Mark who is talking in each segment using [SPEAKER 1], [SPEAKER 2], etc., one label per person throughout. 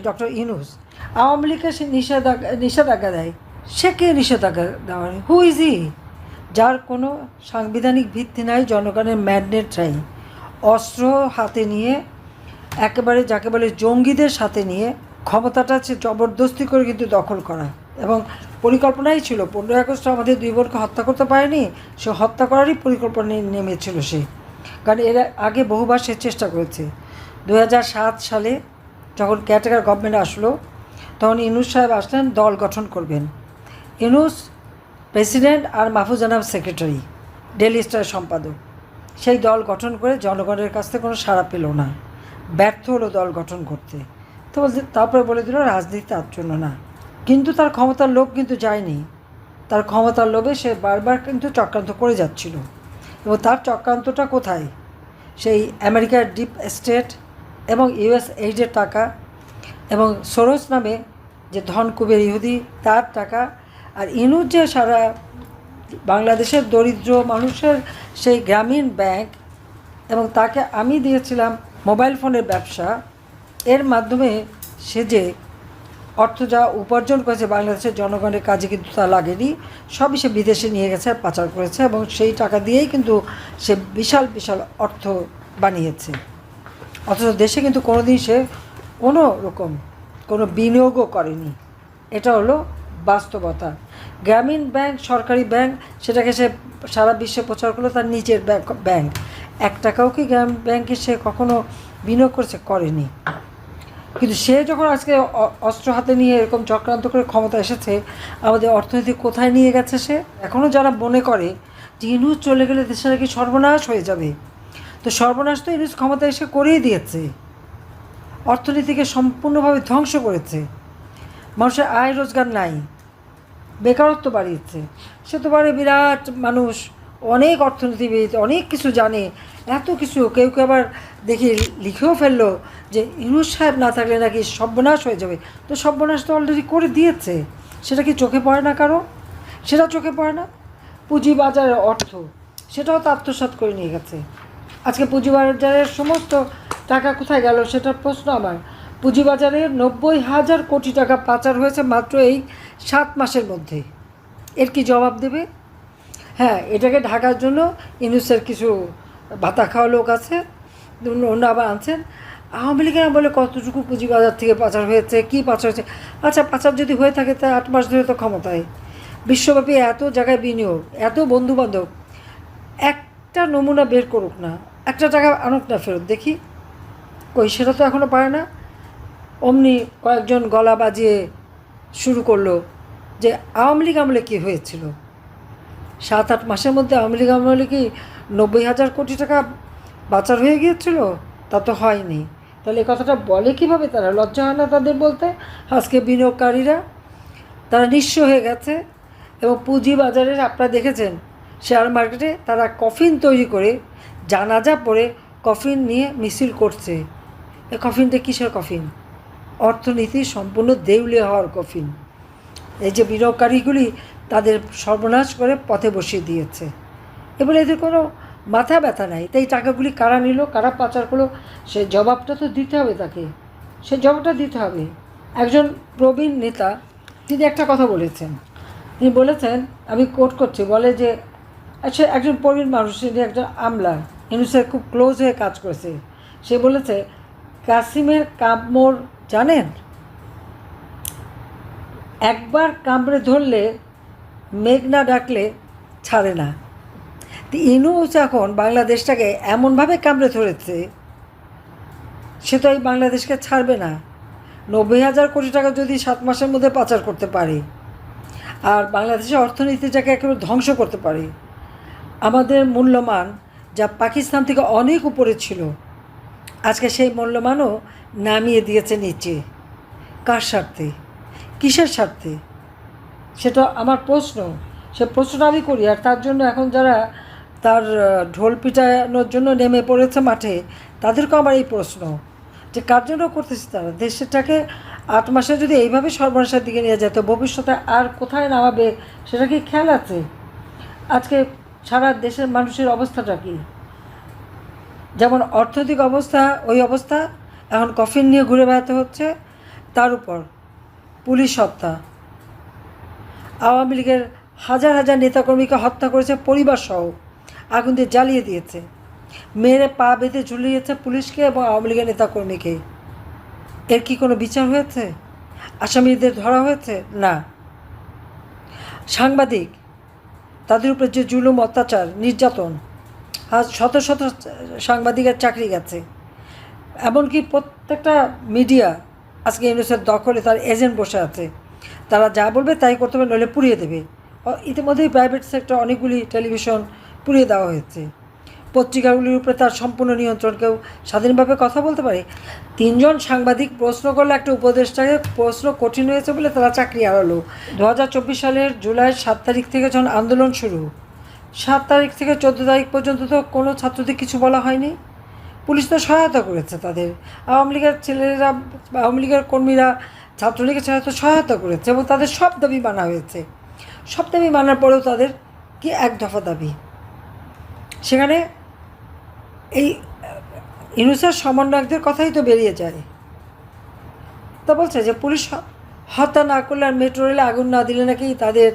[SPEAKER 1] Doctor Yunus Awami লীগকে সে নিষেধাজ্ঞা নিষেধাজ্ঞা দেয়। সে কে নিষেধাজ্ঞা দেওয়া হু ইজ ই যার কোনো সাংবিধানিক ভিত্তি নাই, জনগণের ম্যান্ডেট চাই অস্ত্র হাতে নিয়ে, একেবারে যাকে বলে জঙ্গিদের সাথে নিয়ে ক্ষমতাটা হচ্ছে জবরদস্তি করে কিন্তু দখল করা। এবং পরিকল্পনাই ছিল, পনেরোই আগস্ট আমাদের দুই বোনকে হত্যা করতে পারেনি, সে হত্যা করারই পরিকল্পনায় নেমেছিল সে। কারণ এর আগে বহুবার সে চেষ্টা করেছে। দু হাজার সাত সালে যখন ক্যাটেগার গভর্নমেন্ট আসলো, তখন ইনুস সাহেব আসলেন, দল গঠন করবেন। ইনুস প্রেসিডেন্ট আর মাহফুজানাব সেক্রেটারি ডেলি স্টার সম্পাদক। সেই দল গঠন করে জনগণের কাছ থেকে কোনো সাড়া পেল না। ব্যর্থ হলো দল গঠন করতে। তো বলতে তারপরে বলে দিল, রাজনীতি তার জন্য না। কিন্তু তার ক্ষমতার লোভ কিন্তু যায়নি। তার ক্ষমতার লোভে সে বারবার কিন্তু চক্রান্ত করে যাচ্ছিল। এবং তার চক্রান্তটা কোথায়? সেই আমেরিকার ডিপ স্টেট এবং ইউএস এইডের টাকা এবং সরোজ নামে যে ধন কুবের ইহুদি, তার টাকা। আর ইনুর যে সারা বাংলাদেশের দরিদ্র মানুষের সেই গ্রামীণ ব্যাংক এবং তাকে আমি দিয়েছিলাম মোবাইল ফোনের ব্যবসা, এর মাধ্যমে সে যে অর্থ যা উপার্জন করেছে বাংলাদেশের জনগণের কাজে কিন্তু তা লাগেনি, সবই সে বিদেশে নিয়ে গেছে, পাচার করেছে এবং সেই টাকা দিয়েই কিন্তু সে বিশাল বিশাল অর্থ বানিয়েছে। অথচ দেশে কিন্তু কোনোদিন সে কোনো রকম কোনো বিনিয়োগও করেনি। এটা হলো বাস্তবতা। গ্রামীণ ব্যাংক, সরকারি ব্যাংক, সেটাকে সে সারা বিশ্বে প্রচার করল তার নিজের ব্যাংক এক টাকাও কি গ্রাম ব্যাংকে সে কখনো বিনিয়োগ করেছে, করেনি। কিন্তু সে যখন আজকে অস্ত্র হাতে নিয়ে এরকম চক্রান্ত করে ক্ষমতা এসেছে, আমাদের অর্থনীতি কোথায় নিয়ে গেছে সে? এখনও যারা মনে করে যে ইনুস চলে গেলে দেশের নাকি সর্বনাশ হয়ে যাবে। তো সর্বনাশ তো ইনুস ক্ষমতা এসে করেই দিয়েছে। অর্থনীতিকে সম্পূর্ণভাবে ধ্বংস করেছে। মানুষের আয় রোজগার নাই। বেকারত্ব বাড়িয়েছে। সে তো পারে বিরাট মানুষ, অনেক অর্থনীতিবিদ, অনেক কিছু জানে। এত কিছু কেউ কেউ আবার দেখি লিখেও ফেলল যে ইনুস সাহেব না থাকলে নাকি সর্বনাশ হয়ে যাবে। তো সর্বনাশ তো অলরেডি করে দিয়েছে। সেটা কি চোখে পড়ে না কারও? সেটা চোখে পড়ে না। পুঁজিবাজারের অর্থ, সেটাও তো আত্মসাৎ করে নিয়ে গেছে। আজকে পুঁজিবাজারের সমস্ত টাকা কোথায় গেল সেটার প্রশ্ন আমার। পুঁজিবাজারে নব্বই হাজার কোটি টাকা পাচার হয়েছে মাত্র এই সাত মাসের মধ্যে। এর কি জবাব দেবে? হ্যাঁ এটাকে ঢাকার জন্য ইনুসের কিছু ভাতা খাওয়া লোক আছে, অন্য আবার আনছেন। আওয়ামী লীগের বলে কতটুকু পুঁজিবাজার থেকে পাচার হয়েছে, কি পাচার হয়েছে? আচ্ছা পাচার যদি হয়ে থাকে তা আট মাস ধরে তো ক্ষমতায়। বিশ্বব্যাপী এত জায়গায় বিনিয়োগ, এত বন্ধুবান্ধব, একটা নমুনা বের করুক না। একটা টাকা আনুক না ফেরত, দেখি। কই, সেটা তো এখনও পারে না। অমনি কয়েকজন গলা বাজিয়ে শুরু করল যে, আওয়ামী লীগ আমলে কী হয়েছিল? সাত, আট মাসের মধ্যে আওয়ামী লীগ আমলে কি নব্বই হাজার কোটি টাকা বাচার হয়ে গিয়েছিল? তা তো হয়নি। তাহলে এই কথাটা বলে কীভাবে তারা? লজ্জা হয় না তাদের বলতে? আজকে বিনিয়োগকারীরা, তারা নিঃস্ব হয়ে গেছে এবং পুঁজি বাজারের আপনারা দেখেছেন শেয়ার মার্কেটে তারা কফিন তৈরি করে জানাজা পরে কফিন নিয়ে মিছিল করছে। এই কফিনটা কিসের কফিন? অর্থনীতি সম্পূর্ণ দেউলিয়া হওয়ার কফিন। এই যে বিনিয়োগকারীগুলি তাদের সর্বনাশ করে পথে বসিয়ে দিয়েছে। এবার এদের কোনো মাথা ব্যথা নাই। তাই টাকাগুলি কারা নিল, কারা পাচার করল, সে জবাবটা তো দিতে হবে তাকে। সে জবাবটা দিতে হবে। একজন প্রবীণ নেতা তিনি একটা কথা বলেছেন। তিনি বলেছেন, আমি কোট করছি, বলে যে সে একজন প্রবীণ মানুষ তিনি একজন আমলা ইনুসের খুব ক্লোজ হয়ে কাজ করেছে, সে বলেছে, কাসিমের কামড় জানেন? একবার কামড়ে ধরলে মেঘ না ডাকলে ছাড়ে না। তো ইনুস এখন বাংলাদেশটাকে এমনভাবে কামড়ে ধরেছে, সে তো এই বাংলাদেশকে ছাড়বে না। নব্বই হাজার কোটি টাকা যদি সাত মাসের মধ্যে পাচার করতে পারে, আর বাংলাদেশের অর্থনীতিটাকে একেবারে ধ্বংস করতে পারে আমাদের মূল্যমান, যা পাকিস্তান থেকে অনেক উপরে ছিল। আজকে সেই মূল্যমানও নামিয়ে দিয়েছে নিচে। কার স্বার্থে? কিসের স্বার্থে? সেটা আমার প্রশ্ন। সে প্রশ্নটা আমি করি, আর তার জন্য এখন যারা তার ঢোল পিটানোর জন্য নেমে পড়েছে মাঠে, তাদেরকেও আমার এই প্রশ্ন। যে কার জন্য করতেছে তারা? দেশটাকে আট মাসে যদি এইভাবে সর্বনাশের দিকে নিয়ে যায় তো ভবিষ্যতে আর কোথায় নামাবে, সেটা কি খেয়াল আছে? আজকে সারা দেশের মানুষের অবস্থাটা কি? যেমন অর্থনৈতিক অবস্থা, ওই অবস্থা, এখন কফিন নিয়ে ঘুরে বেড়াতে হচ্ছে, তার উপর পুলিশ হত্যা। আওয়ামী লীগের হাজার হাজার নেতাকর্মীকে হত্যা করেছে পরিবার সহ, আগুন দিয়ে জ্বালিয়ে দিয়েছে। মেরে পা বেঁধে ঝুলিয়েছে পুলিশকে এবং আওয়ামী লীগের নেতাকর্মীকে। এর কি কোনো বিচার হয়েছে? আসামিদের ধরা হয়েছে? না। সাংবাদিক তাদের উপরে যে জুলুম, অত্যাচার, নির্যাতন, আজ শত শত সাংবাদিকের চাকরি গেছে। এমনকি প্রত্যেকটা মিডিয়া, আজকে ইউনিসের দখলে তার এজেন্ট বসে আছে। তারা যা বলবে তাই করতে হবে, নইলে পুড়িয়ে দেবে। ইতিমধ্যেই প্রাইভেট সেক্টর অনেকগুলি টেলিভিশন পুড়িয়ে দেওয়া হয়েছে। পত্রিকাগুলির উপরে তার সম্পূর্ণ নিয়ন্ত্রণ কেউ স্বাধীনভাবে কথা বলতে পারে? তিনজন সাংবাদিক প্রশ্ন করলে একটা উপদেষ্টাকে প্রশ্ন কঠিন হয়েছে বলে তারা চাকরি হারালো। দু হাজার চব্বিশ সালের জুলাই সাত তারিখ থেকে যখন আন্দোলন শুরু, সাত তারিখ থেকে চোদ্দ তারিখ পর্যন্ত তো কোনো ছাত্রদের কিছু বলা হয়নি। পুলিশ তো সহায়তা করেছে তাদের। আওয়ামী লীগের ছেলেরা, আওয়ামী লীগের কর্মীরা ছাত্রলীগের ছেলেরা তো সহায়তা করেছে এবং তাদের সব দাবি মানা হয়েছে। সব দাবি মানার পরেও তাদের কি এক দফা দাবি? সেখানে এই ইনুসের সমন্বয়কদের কথাই তো বেরিয়ে যায়। তা বলছে যে, পুলিশ হত্যা না করলে আর মেট্রো রেলে আগুন না দিলে নাকি তাদের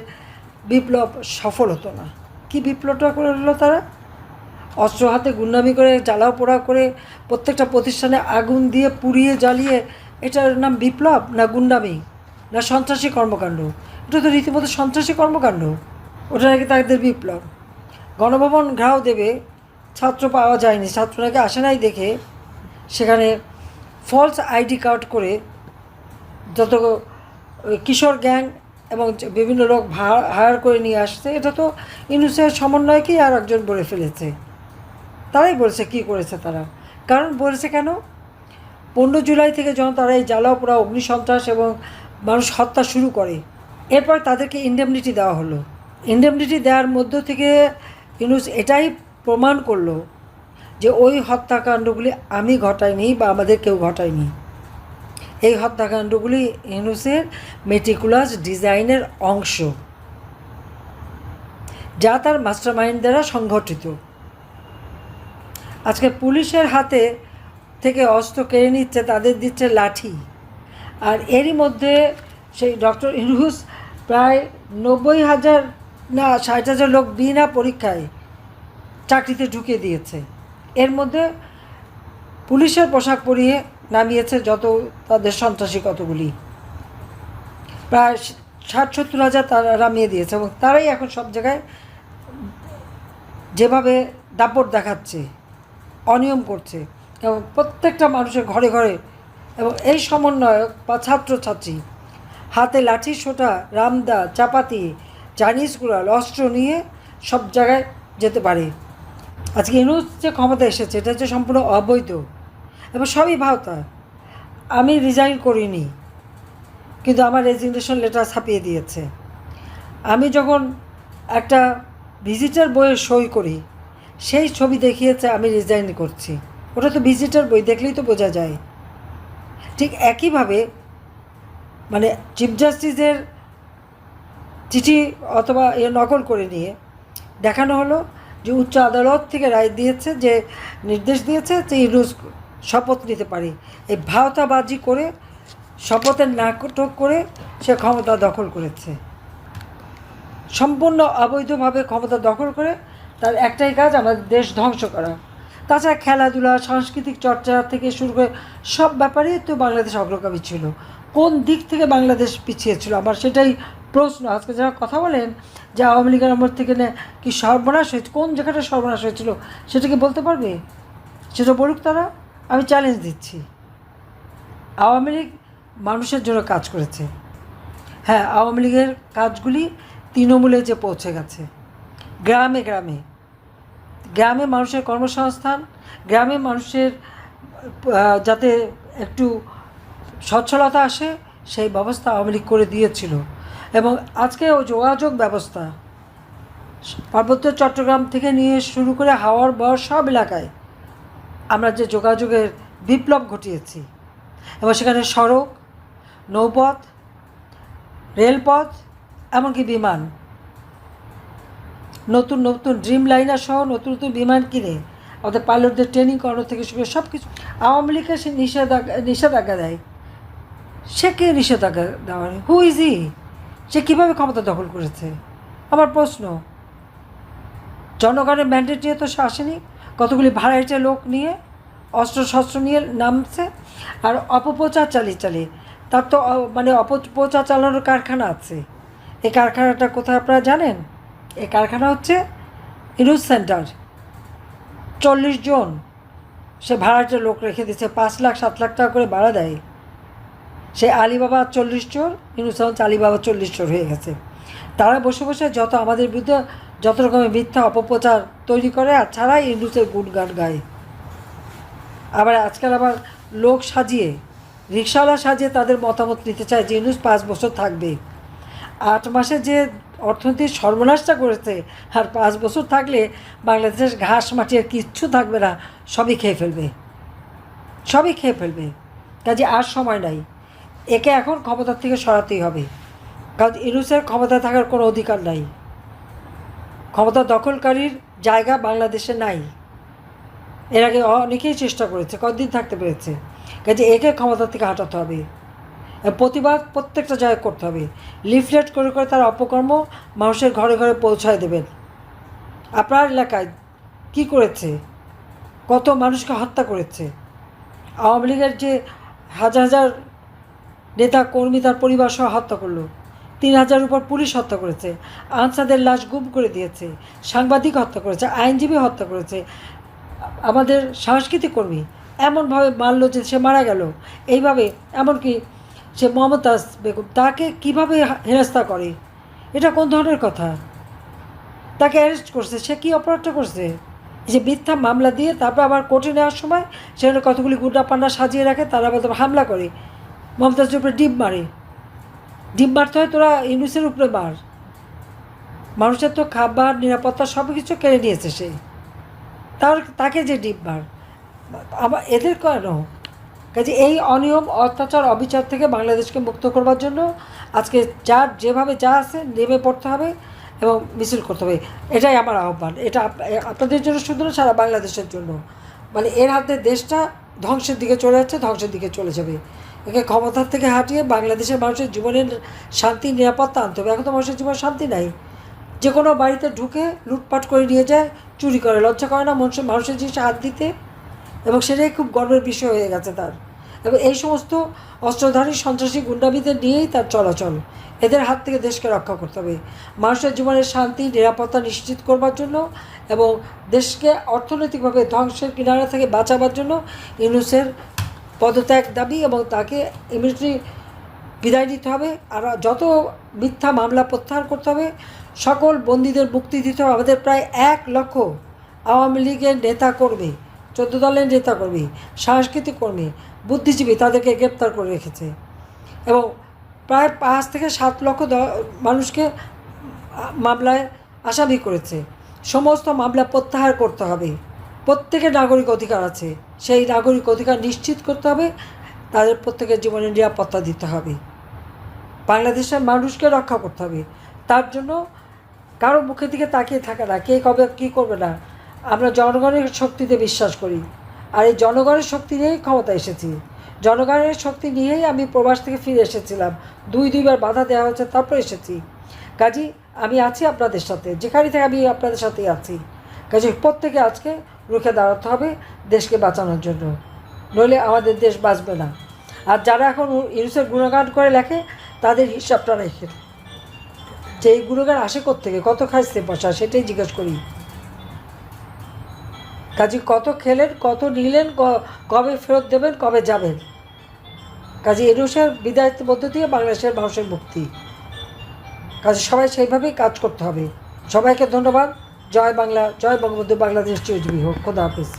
[SPEAKER 1] বিপ্লব সফল হতো না। কি বিপ্লবটা করল তারা? অস্ত্র হাতে গুন্ডামি করে, জ্বালাও পোড়া করে, প্রত্যেকটা প্রতিষ্ঠানে আগুন দিয়ে পুড়িয়ে জ্বালিয়ে, এটার নাম বিপ্লব না গুন্ডামি? না সন্ত্রাসী কর্মকাণ্ড? এটা তো রীতিমতো সন্ত্রাসী কর্মকাণ্ড। ওটা নাকি তাদের বিপ্লব? গণভবন ঘাও দেবে ছাত্র পাওয়া যায়নি ছাত্র নাকি আসে নাই দেখে। সেখানে ফলস আইডি কার্ড করে যত কিশোর গ্যাং এবং বিভিন্ন লোক হায়ার করে নিয়ে আসছে। এটা তো ইউনুসের সমন্বয়কেই আর একজন বলে ফেলেছে। তারাই বলেছে কি করেছে তারা। কারণ বলেছে কেন? পনেরো জুলাই থেকে যখন তারা এই জ্বালাও পোড়া অগ্নিসন্ত্রাস এবং মানুষ হত্যা শুরু করে, এরপর তাদেরকে ইন্ডেমনিটি দেওয়া হলো। ইন্ডেমনিটি দেওয়ার মধ্য থেকে ইউনুস এটাই প্রমাণ করল যে ওই হত্যাকাণ্ডগুলি আমি ঘটাইনি বা আমাদের কেউ ঘটায়নি। এই হত্যাকাণ্ডগুলি ইউনুসের মেটিকুলাস ডিজাইনের অংশ যা তার মাস্টার মাইন্ড দ্বারা সংঘটিত। আজকে পুলিশের হাতে থেকে অস্ত্র কেড়ে নিচ্ছে, তাদের দিচ্ছে লাঠি। আর এরই মধ্যে সেই ডক্টর ইনুস প্রায় নব্বই হাজার না, ষাট হাজার লোক বিনা পরীক্ষায় চাকরিতে ঢুকিয়ে দিয়েছে। এর মধ্যে পুলিশের পোশাক পরিয়ে নামিয়েছে যত তাদের সন্ত্রাসী কতগুলি। প্রায় ষাট সত্তর হাজার তারা নামিয়ে দিয়েছে এবং তারাই এখন সব জায়গায় যেভাবে দাপট দেখাচ্ছে, অনিয়ম করছে এবং প্রত্যেকটা মানুষের ঘরে ঘরে এবং এই সমন্বয়ক বা ছাত্রছাত্রী হাতে লাঠি, সোটা, রামদা, চাপাতি চাইনিজ কুড়াল, অস্ত্র নিয়ে সব জায়গায় যেতে পারে। আজকে ইনুস যে ক্ষমতা এসেছে, এটা হচ্ছে সম্পূর্ণ অবৈধ। এবং সবই ভাওতা। আমি রিজাইন করিনি, কিন্তু আমার রেজিগনেশন লেটার ছাপিয়ে দিয়েছে। আমি যখন একটা ভিজিটার বইয়ে সই করি, সেই ছবি দেখিয়েছে আমি রিজাইন করছি। ওটা তো ভিজিটার বই, দেখলেই তো বোঝা যায়। ঠিক একইভাবে মানে চিফ জাস্টিসের চিঠি অথবা এ নকল করে নিয়ে দেখানো হলো যে উচ্চ আদালত থেকে রায় দিয়েছে, যে নির্দেশ দিয়েছে যে ইউনুস শপথ নিতে পারে। এই ভাওতাবাজি করে শপথের নাটক করে সে ক্ষমতা দখল করেছে। সম্পূর্ণ অবৈধভাবে ক্ষমতা দখল করে, তার একটাই কাজ আমাদের দেশ ধ্বংস করা। তাছাড়া খেলাধুলা, সাংস্কৃতিক চর্চা থেকে শুরু করে সব ব্যাপারেই তো বাংলাদেশ অগ্রগামী ছিল। কোন দিক থেকে বাংলাদেশ পিছিয়ে ছিল? আমার সেটাই প্রশ্ন, আজকে যারা কথা বলেন, যে আওয়ামী লীগের আমল থেকে না কি সর্বনাশ হয়েছে, কোন জায়গাটা সর্বনাশ হয়েছিল, সেটা কি বলতে পারবে? সেটা বলুক তারা, আমি চ্যালেঞ্জ দিচ্ছি। আওয়ামী লীগ মানুষের জন্য কাজ করেছে। হ্যাঁ আওয়ামী লীগের কাজগুলি তৃণমূলে যে পৌঁছে গেছে। গ্রামে গ্রামে। গ্রামে মানুষের কর্মসংস্থান, গ্রামে মানুষের যাতে একটু সচ্ছলতা আসে, সেই ব্যবস্থা আওয়ামী লীগ করে দিয়েছিল। এবং আজকে ও যোগাযোগ ব্যবস্থা। পার্বত্য চট্টগ্রাম থেকে নিয়ে শুরু করে হাওয়ার বর সব এলাকায় আমরা যে যোগাযোগের বিপ্লব ঘটিয়েছি। এবং সেখানে সড়ক, নৌপথ, রেলপথ, এমনকি বিমান। নতুন নতুন ড্রিম লাইনার সহ নতুন নতুন বিমান কিনে আমাদের পাইলটদের ট্রেনিং করানো থেকে শুরু সব কিছু আওয়ামী লীগের সে নিষেধাজ্ঞা নিষেধাজ্ঞা দেয়। সে কে নিষেধাজ্ঞা দেওয়ার হু ইজ কীভাবে ক্ষমতা দখল করেছে? আমার প্রশ্ন, জনগণের ম্যান্ডেট নিয়ে তো সে আসেনি? কতগুলি ভাড়াইটে লোক নিয়ে অস্ত্র শস্ত্র নিয়ে নামছে? আর অপপ্রচার চালিয়ে চালিয়ে, তার তো মানে অপপ্রচার চালানোর কারখানা আছে। এই কারখানাটা কোথায় আপনারা জানেন? এই কারখানা হচ্ছে ইনুজ সেন্টার। চল্লিশ জন সে ভাড়াটে লোক রেখে দিচ্ছে পাঁচ লাখ, সাত লাখ টাকা করে ভাড়া দেয়। সে আলিবাবা চল্লিশ চোর ইনুসাউন্স আলিবাবা চল্লিশ চোর হয়ে গেছে। তারা বসে বসে যত আমাদের বিরুদ্ধে যত রকমের মিথ্যা অপপ্রচার তৈরি করে, আর ছাড়াই ইন্দুসের গুণগান গায়। আবার আজকাল আবার লোক সাজিয়ে, রিক্সাওয়ালা সাজিয়ে তাদের মতামত নিতে চায় যে ইনুস পাঁচ বছর থাকবে। আট মাসে যে অর্থনীতির সর্বনাশটা করেছে, আর পাঁচ বছর থাকলে বাংলাদেশের ঘাস মাটি আর কিচ্ছু থাকবে না, সবই খেয়ে ফেলবে। সবই খেয়ে ফেলবে। কাজে আর সময় নাই। একে এখন ক্ষমতার থেকে সরাতেই হবে। কারণ ইনুসের ক্ষমতা থাকার কোনো অধিকার নাই। ক্ষমতা দখলকারীর জায়গা বাংলাদেশে নাই। এর আগে অনেকেই চেষ্টা করেছে কতদিন থাকতে পেরেছে। কাজে একে ক্ষমতা থেকে হাঁটাতে হবে। প্রতিবাদ প্রত্যেকটা জায়গায় করতে হবে। লিফলেট করে করে তার অপকর্ম মানুষের ঘরে ঘরে পৌঁছায় দেবেন। আপনার এলাকায় কি করেছে? কত মানুষকে হত্যা করেছে? আওয়ামী লীগের যে হাজার হাজার নেতা কর্মী তার পরিবার সহ হত্যা করল। তিন হাজার উপর পুলিশ হত্যা করেছে। আনসাদের লাশ গুম করে দিয়েছে। সাংবাদিক হত্যা করেছে, আইনজীবী হত্যা করেছে। আমাদের সাংস্কৃতিক কর্মী এমনভাবে মারলো যে সে মারা গেল। এইভাবে এমনকি সে মমতাজ বেগম তাকে কীভাবে হেনস্থা করে? এটা কোন ধরনের কথা? তাকে অ্যারেস্ট করছে, সে কী অপরাধটা করছে? যে মিথ্যা মামলা দিয়ে তারপর আবার কোর্টে নেওয়ার সময় সেখানে কতগুলি গুন্ডা পান্ডা সাজিয়ে রাখে, তারা আবার হামলা করে। মমতাজের উপরে ডিম মারে। ডিম মারতে হয় তোরা ইউনুসের উপরে মার। মানুষের তো খাবার, নিরাপত্তা সব কিছু কেড়ে নিয়েছে সে। তার, তাকে যে ডিম মার। আবার এদের কেন? কাজে এই অনিয়ম, অত্যাচার, অবিচার থেকে বাংলাদেশকে মুক্ত করবার জন্য আজকে যার যেভাবে যা আছে নেমে পড়তে হবে এবং মিছিল করতে হবে। এটাই আমার আহ্বান। এটা আপনাদের জন্য শুধু না, সারা বাংলাদেশের জন্য। মানে এর হাতে দেশটা ধ্বংসের দিকে চলে যাচ্ছে, ধ্বংসের দিকে চলে যাবে। একে ক্ষমতার থেকে হাঁটিয়ে বাংলাদেশের মানুষের জীবনের শান্তি, নিরাপত্তা আনতে হবে। এখন তো মানুষের জীবনে শান্তি নাই। যে কোনো বাড়িতে ঢুকে লুটপাট করে নিয়ে যায়, চুরি করে, লজ্জা করে না মানুষের মানুষের জিনিসে হাত দিতে? এবং সেটাই খুব গর্বের বিষয় হয়ে গেছে তার। এবং এই সমস্ত অস্ত্রধারী, সন্ত্রাসী গুন্ডাবিদের নিয়েই তার চলাচল। এদের হাত থেকে দেশকে রক্ষা করতে হবে। মানুষের জীবনের শান্তি, নিরাপত্তা নিশ্চিত করবার জন্য এবং দেশকে অর্থনৈতিকভাবে ধ্বংসের কিনারা থেকে বাঁচাবার জন্য ইউনুসের পদত্যাগ দাবি এবং তাকে ইমিডিয়েটলি বিদায় দিতে হবে। আর যত মিথ্যা মামলা প্রত্যাহার করতে হবে, সকল বন্দীদের মুক্তি দিতে হবে। আমাদের প্রায় এক লক্ষ আওয়ামী লীগের নেতা কর্মী চোদ্দ দলের নেতা কর্মী সাংস্কৃতিক কর্মী, বুদ্ধিজীবী তাদেরকে গ্রেপ্তার করে রেখেছে। এবং প্রায় পাঁচ থেকে সাত লক্ষ মানুষকে মামলায় আসামি করেছে। সমস্ত মামলা প্রত্যাহার করতে হবে। প্রত্যেকের নাগরিক অধিকার আছে। সেই নাগরিক অধিকার নিশ্চিত করতে হবে। তাদের প্রত্যেকের জীবনের নিরাপত্তা দিতে হবে। বাংলাদেশের মানুষকে রক্ষা করতে হবে। তার জন্য কারও মুখের দিকে তাকিয়ে থাকে না। কে কবে কী করবে না। আমরা জনগণের শক্তিতে বিশ্বাস করি। আর এই জনগণের শক্তি নিয়েই ক্ষমতা এসেছি। জনগণের শক্তি নিয়েই আমি প্রবাস থেকে ফিরে এসেছিলাম। দুই, দুইবার বাধা দেওয়া হয়েছে, তারপর এসেছি। কাজী, আমি আছি আপনাদের সাথে। যেখানে থেকে আমি আপনাদের সাথেই আছি। কাজে, প্রত্যেকে আজকে রুখে দাঁড়াতে হবে দেশকে বাঁচানোর জন্য। নইলে আমাদের দেশ বাঁচবে না। আর যারা এখন ইউনুসের গুণগান করে লেখে, তাদের হিসাবটা রেখে যে এই গুণগান আসে থেকে কত খাইছে পয়সা, সেটাই জিজ্ঞেস করি। কাজে কত খেলেন, কত নিলেন কবে ফেরত দেবেন, কবে যাবেন? কাজে ইউনুসের বিদায়ের মধ্য দিয়ে বাংলাদেশের মানুষের মুক্তি। কাজে সবাই সেইভাবেই কাজ করতে হবে। সবাইকে ধন্যবাদ। জয় বাংলা জয় বঙ্গবন্ধু বাংলাদেশ চিরজীবী হোক খোদা হাফিজ।